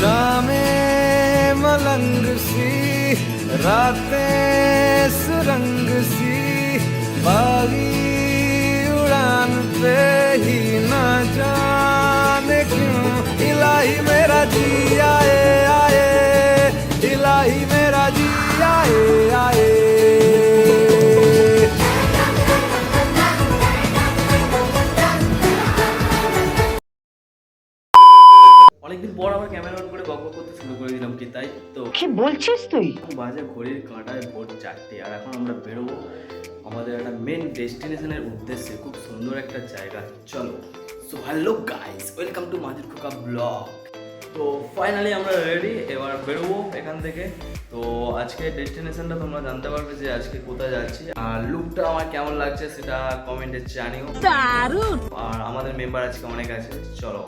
शामें मलंग सी रातें सुरंग सी बागी उड़ान पे আবার ক্যামেরা অন করে করতে শুরু করে দিলাম কি তাই তো? কি বলছিস তুই? বাজে ঘড়ির কাঁটায় ভোর চারটে আর এখন আমরা বেরোবো আমাদের একটা মেন ডেস্টিনেশনের উদ্দেশ্যে খুব সুন্দর একটা জায়গা। চলো। So hello guys welcome to Khoka blog তো ফাইনালি আমরা রেডি এবার বেরোবো এখান থেকে। তো আজকে ডেস্টিনেশনটা তোমরা জানতে পারবে যে আজকে কোথায় যাচ্ছি। আর লুকটা আমার কেমন লাগছে সেটা কমেন্টে জানিও। দারুণ! আর আমাদের মেম্বার আজকে অনেক আছে চলো।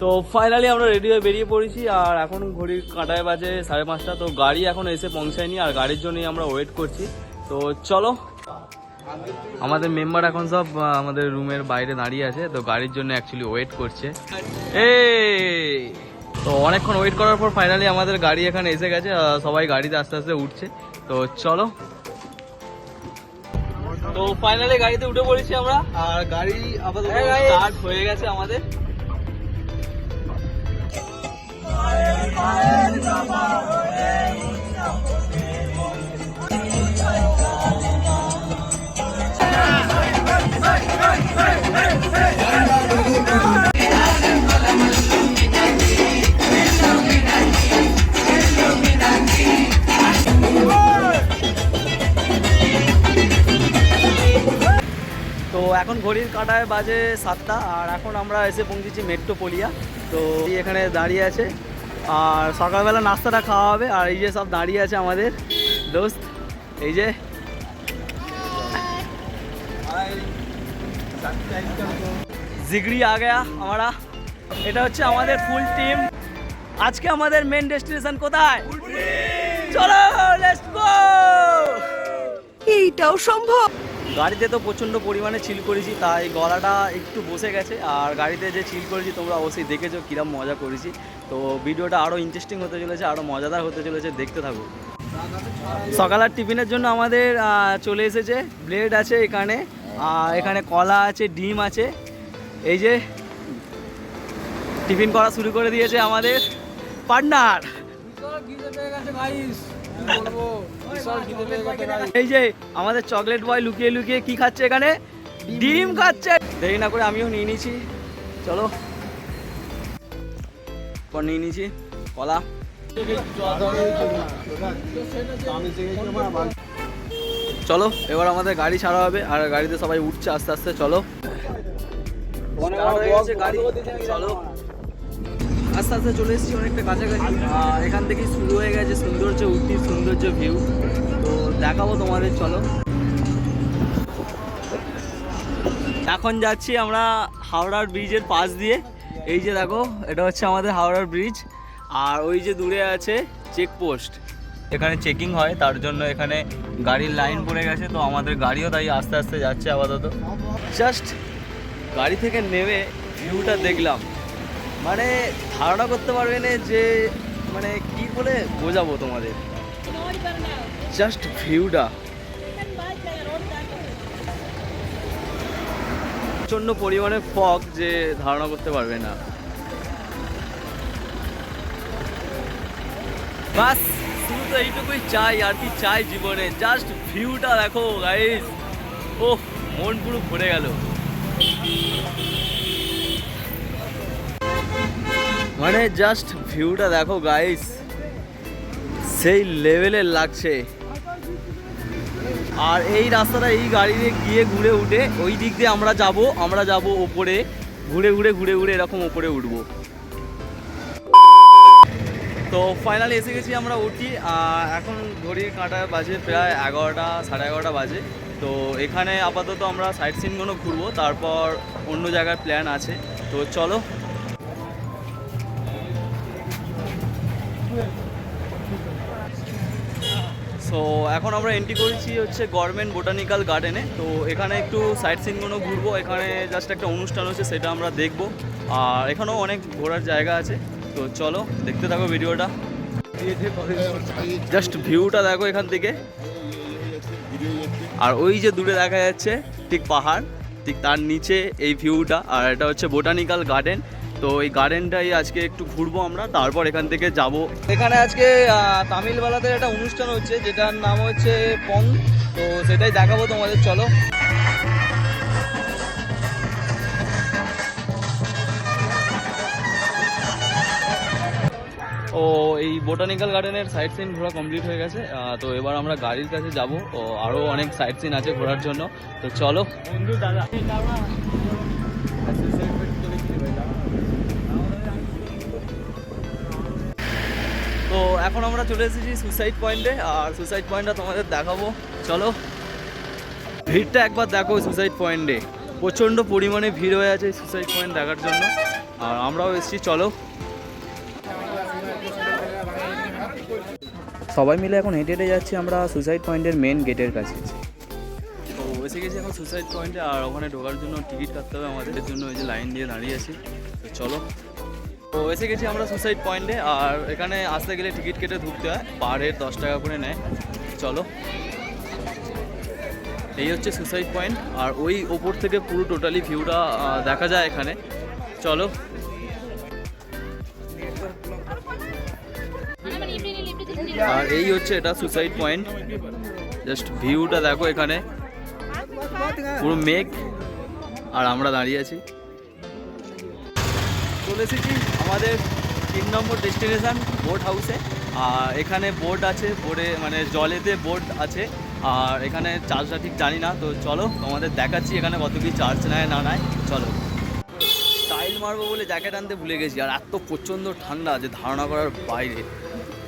তো ফাইনালি আমরা রেডি হয়ে বেরিয়ে পড়েছি আর এখন ঘড়ির কাঁটায় বাজে সাড়ে পাঁচটা তো গাড়ি এখন এসে পৌঁছায়নি আর গাড়ির জন্যই আমরা ওয়েট করছি। তো চলো আমাদের মেম্বার এখন সব আমাদের রুমের বাইরে দাঁড়িয়ে আছে তো গাড়ির জন্য অ্যাকচুয়ালি ওয়েট করছে। এ তো অনেকক্ষণ ওয়েট করার পর ফাইনালি আমাদের গাড়ি এখানে এসে গেছে সবাই গাড়িতে আস্তে আস্তে উঠছে। তো চলো। তো ফাইনালি গাড়িতে উঠে পড়েছি আমরা আর গাড়ি আপাতত স্টার্ট হয়ে গেছে আমাদের। ঘড়ির কাটায় বাজে সাতটা আর এখন আমরা এসে পৌঁছেছি মেট্রোপোলিয়া তো এই এখানে দাঁড়িয়ে আছে আর সকালবেলা নাস্তাটা খাওয়া হবে আর এই যে সব দাঁড়িয়ে আছে আমাদের দোস্ত। এই যে। জিগড়ি আ গয়া আমরা। এটা হচ্ছে আমাদের ফুল টিম আজকে আমাদের মেন ডেস্টিনেশন কোথায়? চলো লেটস গো এইটাও সম্ভব। গাড়িতে তো প্রচণ্ড পরিমাণে চিল করেছি, তাই গলাটা একটু বসে গেছে। আর গাড়িতে যে চিল করেছি, তোমরা অবশ্যই দেখেছ কিরম মজা করেছি। তো ভিডিওটা আরও ইন্টারেস্টিং হতে চলেছে আরও মজাদার হতে চলেছে, দেখতে থাকো। সকালের টিফিনের জন্য আমাদের চলে এসেছে ব্লেড আছে এখানে, আর এখানে কলা আছে, ডিম আছে। এই যে টিফিন করা শুরু করে দিয়েছে আমাদের পার্টনার। এই যে আমাদের চকলেট বয় লুকিয়ে লুকিয়ে কি খাচ্ছে এখানে? ডিম খাচ্ছে। দেরি না করে আমিও নিয়ে নিয়েছি। চলো। পর নিয়ে নিয়েছি। কলা। চলো এবার আমাদের গাড়ি ছাড়া হবে আর গাড়িতে সবাই উঠছে আস্তে আস্তে চলো। গেছে গাড়ি। চলো। আস্তে আস্তে চলে এসেছি, অনেকটা কাছাকাছি। আর এখান থেকেই শুরু হয়ে গেছে সৌন্দর্য উঠি সৌন্দর্য ভিউ তো দেখাবো তোমাদের, চলো। এখন যাচ্ছি আমরা হাওড়ার ব্রিজের পাশ দিয়ে। এই যে দেখো, এটা হচ্ছে আমাদের হাওড়ার ব্রিজ আর ওই যে দূরে আছে চেকপোস্ট এখানে চেকিং হয়, তার জন্য এখানে গাড়ির লাইন পড়ে গেছে, তো আমাদের গাড়িও তাই আস্তে আস্তে যাচ্ছে আপাতত। জাস্ট গাড়ি থেকে নেমে ভিউটা দেখলাম। মানে ধারণা করতে পারবে না যে মানে কি বলে বোঝাবো তোমাদের? জাস্ট ভিউটা প্রচণ্ড পরিমাণে ফগ যে ধারণা করতে পারবে না। বাস, শুধু তো এইটুকুই চাই, আর কি চাই জীবনে। জাস্ট ভিউটা দেখো গাইস ও মন পুরো ভরে গেল। মানে জাস্ট ভিউটা দেখো গাইস সেই লেভেলের লাগছে। আর এই রাস্তাটা, এই গাড়ি দিয়ে গিয়ে ঘুরে উঠে, ওই দিক দিয়ে আমরা যাব আমরা যাব ওপরে। ঘুরে ঘুরে ঘুরে ঘুরে এরকম ওপরে উঠবো। তো ফাইনালি এসে গেছি আমরা উঠি। এখন ঘড়ির কাঁটা বাজে প্রায় এগারোটা, সাড়ে এগারোটা বাজে। তো এখানে আপাতত আমরা সাইট সিনগুলো ঘুরবো, তারপর অন্য জায়গার প্ল্যান আছে। তো চলো সো এখন আমরা এন্ট্রি করেছি হচ্ছে গভর্নমেন্ট বোটানিক্যাল গার্ডেনে তো এখানে একটু সাইট সিনগুলো ঘুরবো। এখানে জাস্ট একটা অনুষ্ঠান হচ্ছে, সেটা আমরা দেখব। আর এখানেও অনেক ঘোরার জায়গা আছে। তো চলো, দেখতে থাকো ভিডিওটা। জাস্ট ভিউটা দেখো এখান থেকে। আর ওই যে দূরে দেখা যাচ্ছে, ঠিক পাহাড়, ঠিক তার নিচে এই ভিউটা আর এটা হচ্ছে বোটানিক্যাল গার্ডেন তো এই গার্ডেনটাই আজকে একটু ঘুরবো আমরা তারপর এখান থেকে যাব। এখানে আজকে তামিলবেলাতে একটা অনুষ্ঠান হচ্ছে যেটার নাম হচ্ছে পং। তো সেটাই দেখাবো তোমাদের চলো। ও এই বোটানিক্যাল গার্ডেনের সাইট সিন ঘোরা কমপ্লিট হয়ে গেছে। তো এবার আমরা গাড়ির কাছে যাব। ও আরও অনেক সাইট সিন আছে ঘোরার জন্য। তো চলো। বন্ধু দাদা। এখন আমরা চলে এসেছি সুসাইড পয়েন্টে আর সুসাইড পয়েন্টটা তোমাদের দেখাবো। চলো। ভিড়টা একবার দেখো সুসাইড পয়েন্টে প্রচণ্ড পরিমাণে ভিড় হয়ে আছে সুসাইড পয়েন্ট দেখার জন্য। আর আমরাও এসেছি, চলো। সবাই মিলে এখন হেঁটে হেঁটে যাচ্ছি আমরা সুসাইড পয়েন্টের মেন গেটের কাছে। তো এসে গেছি এখন সুসাইড পয়েন্টে আর ওখানে ঢোকার জন্য টিকিট কাটতে হবে আমাদের জন্য। ওই যে লাইন দিয়ে দাঁড়িয়ে আছি। তো চলো। তো এসে গেছি আমরা সুসাইড পয়েন্টে আর এখানে আসতে গেলে টিকিট কেটে ঢুকতে হয় পাহাড়ের দশ টাকা করে নেয়। চলো। এই হচ্ছে সুসাইড পয়েন্ট আর ওই ওপর থেকে পুরো টোটালি ভিউটা দেখা যায় এখানে। চলো। আর এই হচ্ছে এটা সুসাইড পয়েন্ট জাস্ট ভিউটা দেখো এখানে। পুরো মেঘ, আর আমরা দাঁড়িয়ে আছি। চলে এসেছি আমাদের তিন নম্বর ডেস্টিনেশন বোট হাউসে আর এখানে বোট আছে বোটে মানে জলেতে বোট আছে। আর এখানে চার্জটা ঠিক জানি না, তো চলো তোমাদের দেখাচ্ছি এখানে কত কি চার্জ নেয় না নেয়। চলো। স্টাইল মারবো বলে জ্যাকেট আনতে ভুলে গেছি, আর এত প্রচণ্ড ঠান্ডা যে ধারণা করার বাইরে।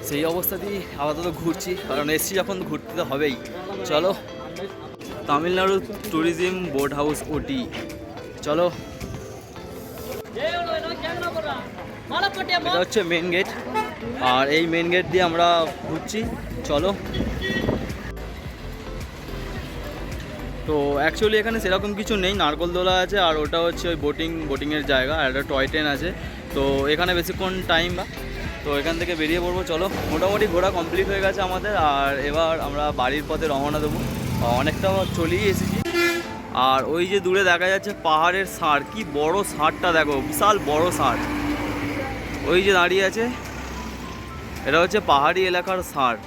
সেই অবস্থাতেই আপাতত ঘুরছি, কারণ এসছি যখন ঘুরতে তো হবেই। চলো। Tamil Nadu tourism boat house Ooty চলো। এটা হচ্ছে মেন গেট আর এই মেন গেট দিয়ে আমরা ঘুরছি। চলো। তো অ্যাকচুয়ালি এখানে সেরকম কিছু নেই। নারকলদোলা আছে আর ওটা হচ্ছে ওই বোটিং বোটিংয়ের জায়গা আর একটা টয় ট্রেন আছে। তো এখানে বেশিক্ষণ টাইম বা তো এখান থেকে বেরিয়ে পড়ব। চলো। মোটামুটি ঘোরা কমপ্লিট হয়ে গেছে আমাদের। আর এবার আমরা বাড়ির পথে রওনা দেবো। অনেকটা চলেই এসেছি। আর ওই যে দূরে দেখা যাচ্ছে পাহাড়ের সার, কি বড় সারটা দেখো, বিশাল বড় সার। ওই যে দাঁড়িয়ে আছে, এটা হচ্ছে পাহাড়ি এলাকার ষাঁড়